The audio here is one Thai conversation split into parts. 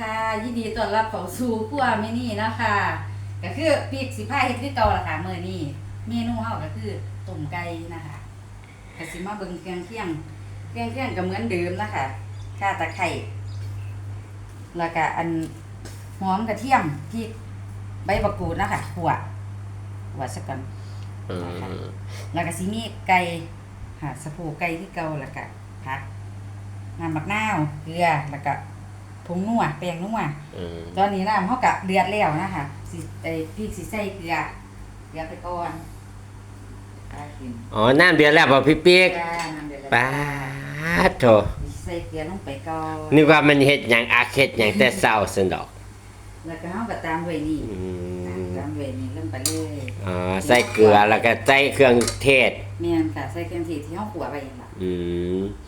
ค่ะ ยินดีต้อนรับเข้าสู่ครัวเมนี่นะคะก็คือปีกสิพาเฮ็ดคือเก่าล่ะค่ะมื้อนี้เมนูเฮาก็คือต้มไก่นะคะก็สิมาเบิ่งเครื่องเคียงเครื่องเคียงก็เหมือนเดิมนะคะข่าตะไคร้แล้วก็อันหอมกระเทียมพริกใบมะกรูดนะคะขั่วขั่วสักก่อนอืมแล้วก็สิมีไก่ค่ะสะโพกไก่ที่เก่าแล้วก็ผักน้ำมักนาวเกลือแล้วก็ ผงนัวแป้งนัวอืมตอนนี้น้ำเขากะเดือดแล้วนะคะสิไอ้พริกสิใส่เกลือเกลือไปก่อนปลากินอ๋อ น้ำเดือดแล้วบ่พี่ปิ๊กจ้าน้ำเดือดแล้วป้าดโถสิใส่เกลือลงไปก่อนนึกว่ามันเฮ็ดหยังอาเฮ็ดหยังแต่เช้าซั่นดอกแล้วก็เขาก็ตามด้วยนี่อืมตามด้วยนี่ลงไปเลยอ๋อใส่เกลือแล้วก็ใส่เครื่องเทศ เมียนค่ะใส่เครื่องเทศที่เขาขัวไปนั่นล่ะอืมข้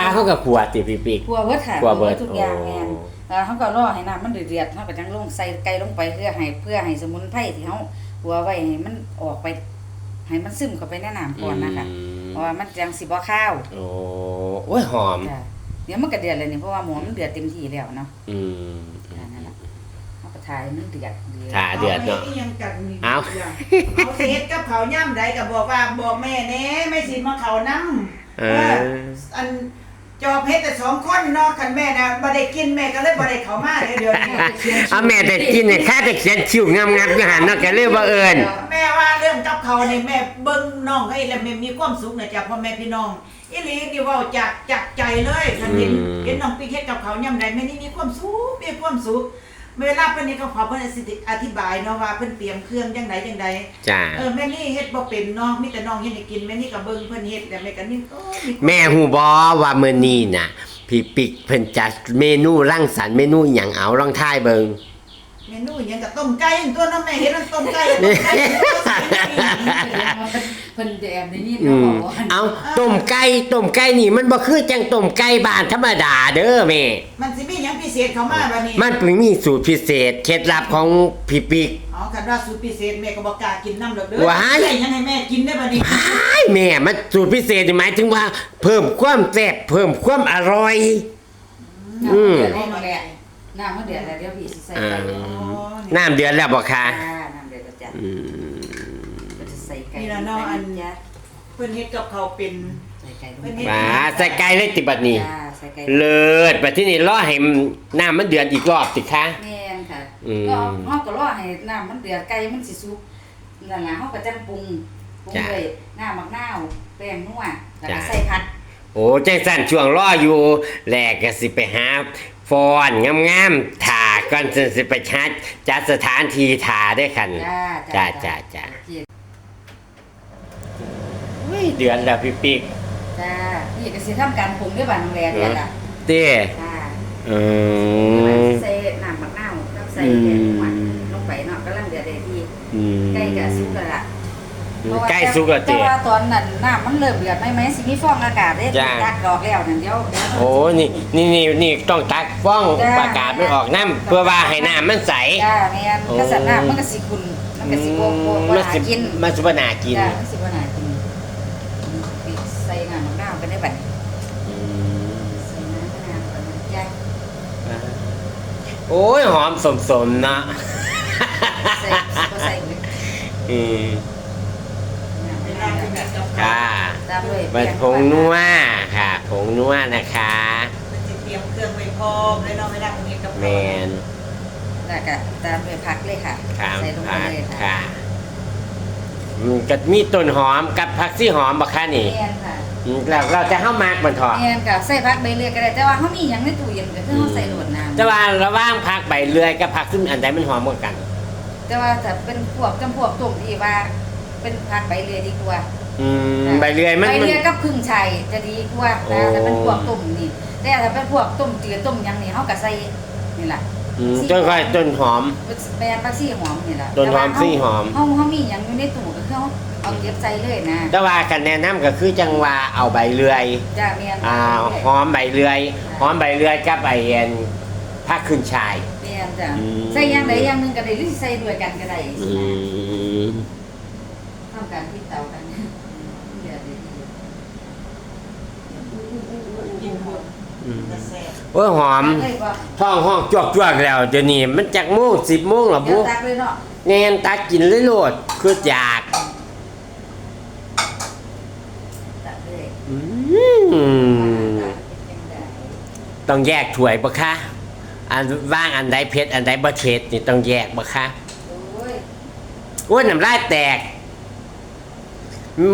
าเขากับขวดติพี่ปิ๊กขัวเบิดค่ะขัวเบิดทุกอย่างโอ้แม่นแล้วเขาก็รอให้น้ำมันเดือดๆเขาก็จังลงใส่ไก่ลงไปเพื่อให้เพื่อให้สมุนไพรที่เขาหัวไว้ให้มันออกไปให้มันซึมเข้าไปในน้ำก่อนนะคะอืมเพราะว่ามันจังสิบ่ข้าวโอ้โอ้ยหอมจ้ะเดี๋ยวมันก็เดือดเลยนี่เพราะว่าหมูมันเดือดเต็มที่แล้วเนาะอืมอ่านั่นแหละเขาก็ทายมันเดือดเดือดถ่าเดือดเนาะเอายังกันนี่เอาเอาเศษกับเขาวย่ำใดก็บอกว่าบอกแม่แน่ไม่สิมาเขาน้ำเอเออออัน จอบเพชรแต่สองคนเนาะคันแม่นะบ่ได้กินแม่ก็เลยบ่ได้เขามาเดี๋ยวเดี๋ยวนี้เอาแม่แต่กินเนี่ยข้าแต่เขียนคิ้วงามๆอยู่หันเนาะก็เลยบ่เอิ้นแม่ว่าเรื่องกับเขาเนี่ยแม่เบิ่งน้องให้แล้วแม่มีความสุขนะจากพ่อแม่พี่น้องอีหลีนี่เว้าจากจากใจเลยคันเห็นอืมเห็นน้องปิ๊กเฮ็ดกับเขาวย่ำใดแม่นี่มีความสุขมีความสุข เวลาเพิ่นนี่เขาขอเพิ่นสิอธิบายเนาะว่าเพิ่นเตรียมเครื่องจังไดจังใดจ้าเออแม่นี่เฮ็ดบ่เป็นเนาะมีแต่น้องเฮ็ดให้กินแม่นี่ก็เบิ่งเพิ่นเฮ็ดแต่แม่ก็นี่โอ้มีความแม่ฮู้บ่ว่ามื้อนี้น่ะ พี่ปิ๊กเพิ่นจัดเมนูรังสรรค์เมนูหยังเอาลองทายเบิ่งเมนูหยังก็ต้มไก่ตัวน้ำแม่เฮ็ดมันต้มไก่ต้มไก่ตัวใส่นี่เพิ่นจะแอบในนี่อืเนาะมบอกว่าเอาต้มไก่ต้มไก่นี่มันบ่คือจังต้มไก่บ้านธรรมดาเด้อแม่มันสิมีหยังพิเศษเข้ามาบัดนี้มันเพิ่งมีสูตรพิเศษ เคล็ดลับของพี่ปิ๊กอ๋อคันว่าสูตรพิเศษแม่ก็บ่กล้ากินน้ำดอกเด้อว้าย ใส่หยังให้แม่กินได้บัดนี้อ้ายแม่มันสูตรพิเศษนี่หมายถึงว่า เพิ่มความแซ่บเพิ่มความอร่อยอืมน้ำมันเดือดแล้วน้ำมันเดือดแล้วเดี๋ยวพี่สิใส่ไก่อ่าอ๋อนี่น้ำเดือดแล้วบ่คะอ่าน้ำเดือดแล้วจ้ะอืมก็จะใส่ไก่นี่ล่ะเนาะอันจ้ะเพิ่นเฮ็ดกับเขาวเป็นใส่ ไก่ลงเพิ่นไปเฮ็ดมาใส่ไก่เลยติบัดนี้ จ้าใส่ไก่เลิศบัดที่นี่รอให้น้ำมันเดือดอีกรอบสิคะ แม่นค่ะอืมก็เฮาก็รอให้น้ำมันเดือดไก่มันสิสุกนั่นล่ะเฮาก็จังปรุงปรุงจ้ะด้วยน้ำมะนาวแป้งนัวแล้วก็จ้ะ ใส่ผักโอ้จังสั่นช่วงรออยู่แลกก็สิไปหาฟอนงามๆถ่าก่อนจะสิไปชัดจัดสถานที่ถ่าได้คันจ้าจ้าจ้าจ้าโอเค เฮ้ยเดือดแล้วพี่ปิ๊ก จ้านี่ก็สิทำการปรุงด้วยบานน้ำแรงเนี่ยล่ะเต้จ้าอืมใส่น้ำมะนาวแล้วใส่อืมแป้งนัวลงไปเนาะกำลังเดือดได้ที่อืมไก่ก็สุกแล้วล่ะใกล้สุกแล้วแต่เต้ว่าตอนนั้นน้ำมันเริ่มเดือดไหมไหมสิมีฟองอากาศเด้จ้ะตักดอกแล้วนั่นเดี๋ยวเดี๋ยวโอ้นี่นี่นี่นี่ต้องตักฟ้องจ้าประกาศไม่ออกน้ำเพื่อว่าให้น้ำมันใสจ้าแม่นโอ้กระสันน้ำมันก็สิคุณมันก็สิโบโบโบมันหาสิกินมันสิบนากินจ้ามันสิบ่น่ากินปิดใส่ น้ำมะนาวกันได้บัดอืมใส่น้ำมะนาวกันนะจ้าโอ้ยหอมสมสมๆเนาะใส่บ่ใส่เลยอืมน้ำเวมะลานาวเพิ่นกัเฮ็นดกับค่ะเขาวตามด้วยมันผงนัวค่ะผงนัวนะคะเพิ่นสิเตรียมเครื่องไว้พร้อมเลยเนาะเวลาเพิ่นเฮ็ดกับแมเขาวนแล้วก็ตามด้วยผักเลยค่ะ ค่ะใส่ลงไปค่ะเลยค่ะค่ะอืมก็มีต้นหอมกับผักซี่หอมบักค่ะนี่ แม่นค่ะ อืมแล้วเราจะเข้ามากมันเถอะแม่นค่ะใส่ผักใบเลื่อยก็ได้ แต่ว่าเฮามีหยังในตู้เย็นก็คือเฮาใส่โดดน้ำแต่ว่าระหว่างผักใบเลื่อยกับผักซึ่งอันใดมันหอมกว่ากัน แต่ว่าถ้าเป็นพวกจำพวกตุ่มที่ว่า เป็นผักใบเลื่อยดีกว่า อืมใบเลื่อยมันใบมันเลื่อยกับพึ่งชัยจะดีกว่าโอ้แต่ถ้าเป็นพวกตุ่มนี่แต่ถ้าเป็นพวกตุ่มจืดตุ่มหยังนี่เฮาก็ใส่นี่ล่ะอืมต้นค่อยต้นหอมแบนผักชีหอมนี่ล่ะต้นหอมแต่ว่าซี่หอมเฮาเฮามีหยังอยู่ในตู้ก็คือเฮา เอาเก็บใส่เลยนะแต่ว่ากันแนะนำก็คือจังว่าเอาใบเลื่อยจ้าแม่นอ่าหอมใบเลื่อยหอมใบเลื่อยกับใบเอ็นผักขึ้นชายแม่นจ้ะอืมใส่อย่างใดอย่างหนึงก็ได้หรือสิใส่ด้วยกันก็ได้อืมทำการที่เตากันเดี๋ยวดีกินหมดอืมจะแซ่บโอ้ยหอมเลยบ่ท้องห้องจวกจวกๆแล้วเดี๋ยวนี้มันจักโมงสิบโมงหรอเดี๋ยบุวตักเลยเนาะแนนตากินเลยโลดคืออยาก ตักเลย อืม ตักเป็นจังไดต้องแยกถ้วยปะคะอันว่างอันใดเผ็ดอันใดบ่เผ็ดนี่ต้องแยกปะคะโอ้ยโอ้ยน้ำลายแตก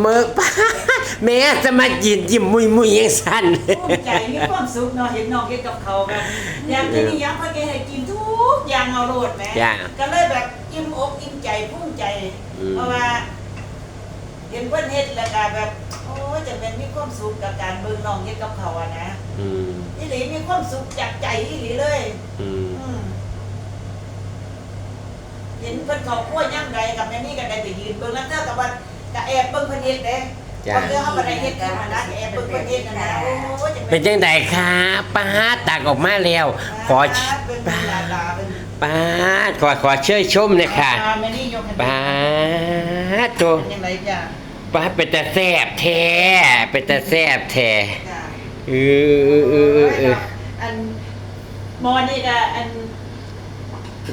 เมื่อป้าแม่จะมากินยิ้มมุยมุยยังสั่นภูมิใจมีความสุขเนาะเห็นน้องเฮ็ดกับเขาวกันอยากกินอีหยังเพิ่นก็ให้กินทุกอย่างเอาโลดแหมจ้าก็เลยแบบอิ่มอกอิ่มใจภูมิใจอืมเพราะว่าเห็นเพิ่นเฮ็ดแล้วก็แบบ โอ้ยจะเป็นมีความสุขกับการเบิ่งน้องเฮ็ดกับเขาวอะนะอืมอีหลีมีความสุขจากใจอีหลีเลย อืมอืมเห็นเพิ่นเขาคั่วย่ำใดกับแม่นี่ก็ได้ไปยืนเบิ่งแล้วเธอกับว่าก็แอบเบิ่งเพิ่นเฮ็ดเด้จ้าบางเทื่อเขาบ่ได้เฮ็ดกันนะแอบเบิ่งเพิ่นเฮ็ดนะนะโอ้ยจะเป็นจังไดคะป้าตักออกมาแล้ว ขอเป็นป้าลาลาเป็นป้าขอขอเชยชมเลยค่ะแม่นี่ยกให้ป้าตัว เป็นยังไงจ้ะ ป้าเป็นตาแซบแท้เป็นตาแซบแท้จ้ะเออเออเออเอออันหมอนี่ก็อัน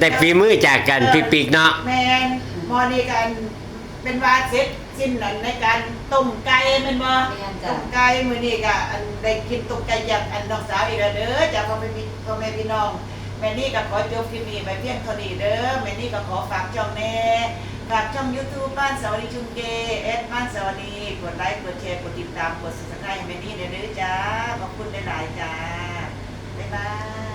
ได้ฝีมือจากกันพี่ปีกเนาะแมนหมอนี่กันเป็นว่าเสร็จสิ้นนั้นในการต้มไก่แมันบ่แม่นต้จ้ะมไก่มื้อนี้ก็อันได้กินต้มไก่จากอันน้องสาวอีกแล้วเด้อจากพ่อแม่พี่พ่อแม่พี่น้องแม่นี่ก็ขอจบคลิปนี้ไปเพียงเท่านี้เด้อแม่นี่ก็ขอฝากช่องแน่ ฝากช่อง YouTube บ้านสวัสดีชุมเกเอสบ้านสวัสดีกดไลค์กดแชร์กดติดตามกด Subscribe ให้แม่นี่เด้อจ้าขอบคุณหลายๆจ้าบ๊ายบาย